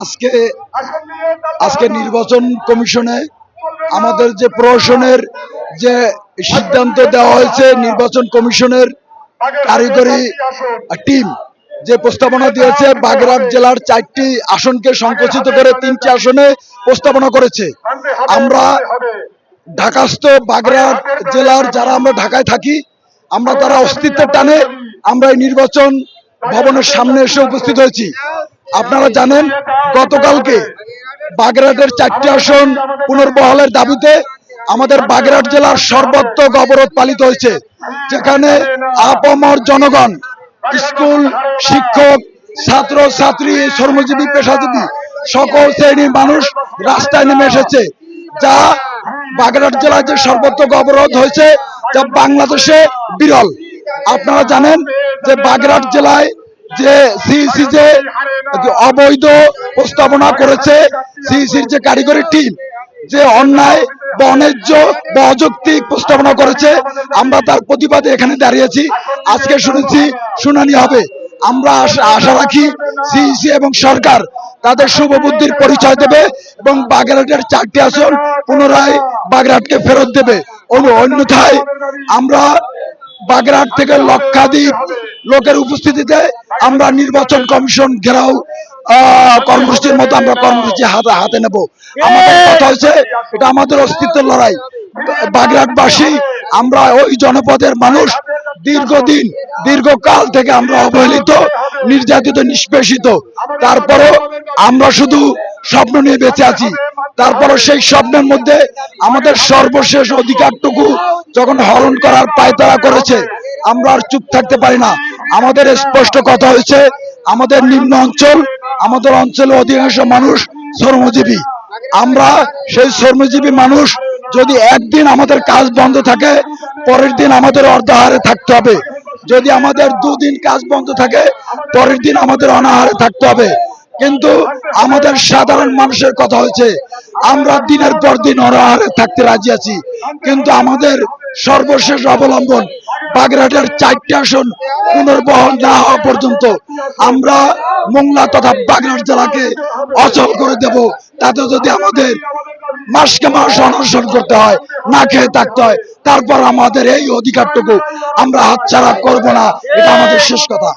আজকে আজকে নির্বাচন কমিশনে আমাদের যে প্রশাসনের যে সিদ্ধান্ত দেওয়া হয়েছে, নির্বাচন কমিশনের কারিগরি টিম যে প্রস্তাবনা দিয়েছে, বাগেরহাট জেলার চারটি আসনকে সংকুচিত করে তিনটি আসনে প্রস্তাবনা করেছে। আমরা ঢাকাস্থ বাগেরহাট জেলার যারা আমরা ঢাকায় থাকি, আমরা তারা অস্তিত্বের টানে আমরা এই নির্বাচন ভবনের সামনে এসে উপস্থিত হয়েছি। আপনারা জানেন গতকালকে বাগেরহাটের চারটি আসন পুনর্বহালের দাবিতে আমাদের বাগেরহাট জেলার সর্বত্র অবরোধ পালিত হয়েছে, যেখানে আপমর জনগণ, স্কুল, শিক্ষক, ছাত্র, ছাত্রী, শ্রমজীবী, পেশাজীবী, সকল শ্রেণির মানুষ রাস্তায় নেমে এসেছে, যা বাগেরহাট জেলায় যে সর্বত্র অবরোধ হয়েছে, যা বাংলাদেশে বিরল। আপনারা জানেন যে বাগেরহাট জেলায় যে সিইসি যে অবৈধ প্রস্তাবনা করেছে সিইসির যে কারিগরি টিম যে অন্যায় বা অন্যায্য বা অযৌক্তিক প্রস্তাবনা করেছে আমরা তার প্রতিবাদে এখানে দাঁড়িয়েছি। আজকে শুনেছি শুনানি হবে। আমরা আশা রাখি সিইসি এবং সরকার তাদের শুভ বুদ্ধির পরিচয় দেবে এবং বাগেরহাটের চারটি আসন পুনরায় বাগেরহাটকে ফেরত দেবে। অন্য- অন্যথায় আমরা বাগেরহাট থেকে লক্ষাধিক লোকের উপস্থিতিতে আমরা নির্বাচন কমিশন ঘেরাও কর্মসূচির মতো আমরা কর্মসূচি হাতে হাতে নেব। আমাদের কথা হচ্ছে এটা আমাদের অস্তিত্বের লড়াই। বাগেরহাটবাসী আমরা ওই জনপদের মানুষ। দীর্ঘদিন দীর্ঘকাল থেকে আমরা অবহেলিত নির্যাতিত নিষ্পেষিত। তারপরও আমরা শুধু স্বপ্ন নিয়ে বেঁচে আছি। তারপরও সেই স্বপ্নের মধ্যে আমাদের সর্বশেষ অধিকারটুকু যখন হরণ করার পায়তারা করেছে, আমরা আর চুপ থাকতে পারি না। আমাদের স্পষ্ট কথা হয়েছে, আমাদের নিম্ন অঞ্চল, আমাদের অঞ্চলে অধিকাংশ মানুষ শ্রমজীবী। আমরা সেই শ্রমজীবী মানুষ, যদি একদিন আমাদের কাজ বন্ধ থাকে, পরের দিন আমাদের অর্ধাহারে থাকতে হবে। যদি আমাদের দুদিন কাজ বন্ধ থাকে, পরের দিন আমাদের অনাহারে থাকতে হবে। কিন্তু আমাদের সাধারণ মানুষের কথা হয়েছে, আমরা দিনের পর দিন অনাহারে থাকতে রাজি আছি। কিন্তু আমাদের সর্বশেষ অবলম্বন বাগেরহাটের চারটি আসন পুনর্বহন না হওয়া পর্যন্ত আমরা মোংলা তথা বাগেরহাট জেলাকে অচল করে দেব। তাতে যদি আমাদের মাসকে মাস অনশন করতে হয়, না খেয়ে থাকতে হয়, তারপর আমাদের এই অধিকারটুকু আমরা হাতছাড়া করব না, এটা আমাদের শেষ কথা।